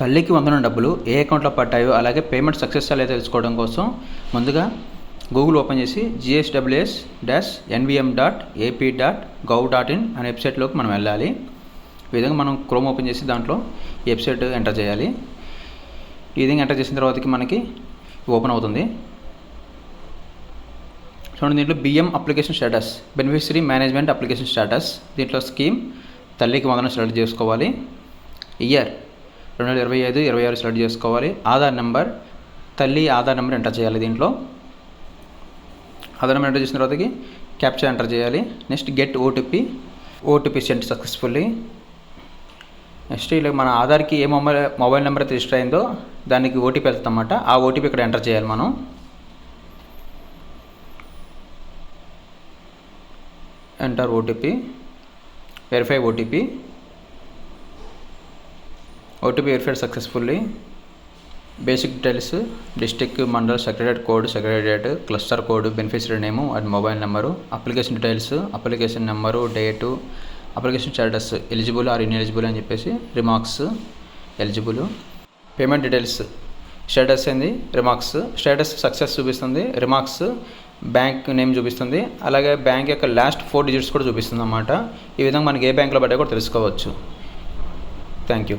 తల్లికి వందనం డబ్బులు ఏ అకౌంట్లో పడ్డాయో అలాగే పేమెంట్ సక్సెస్ అయితే తెలుసుకోవడం కోసం ముందుగా గూగుల్ ఓపెన్ చేసి GSWS dash NVM dot AP dot gov dot in అనే వెబ్సైట్లోకి మనం వెళ్ళాలి. ఈ విధంగా మనం క్రోమ్ ఓపెన్ చేసి దాంట్లో వెబ్సైట్ ఎంటర్ చేయాలి. ఈ విధంగా ఎంటర్ చేసిన తర్వాతకి మనకి ఓపెన్ అవుతుంది. చూడండి దీంట్లో BM application status beneficiary management application status దీంట్లో స్కీమ్ తల్లికి వందనం సెలెక్ట్ చేసుకోవాలి. ఇయర్ రెండు వేల ఇరవై ఐదు ఇరవై ఆరు సెలెక్ట్ చేసుకోవాలి. ఆధార్ నెంబర్ తల్లి ఆధార్ నెంబర్ ఎంటర్ చేయాలి దీంట్లో. ఆధార్ నెంబర్ ఎంటర్ చేసిన తర్వాతకి క్యాప్చర్ ఎంటర్ చేయాలి. Next get OTP OTP sent successfully next ఇలా మన ఆధార్కి ఏ మొబైల్ మొబైల్ నెంబర్ అయితే రిజిస్టర్ అయిందో దానికి ఓటీపీ వెళ్తామన్నమాట అన్నమాట ఆ ఓటీపీ ఇక్కడ ఎంటర్ చేయాలి మనం. Enter OTP verify OTP OTP verified successfully basic details district mandal secretary code secretariat cluster code beneficiary name and mobile number application details application number date application status eligible or ineligible అని చెప్పేసి remarks eligible payment details status ఏంది? Remarks status success చూపిస్తుంది remarks bank name చూపిస్తుంది అలాగే bank యొక్క last four digits కూడా చూపిస్తుంది అన్నమాట. ఈ విధంగా మనకి ఏ బ్యాంక్లో పడ్డా కూడా తెలుసుకోవచ్చు. Thank you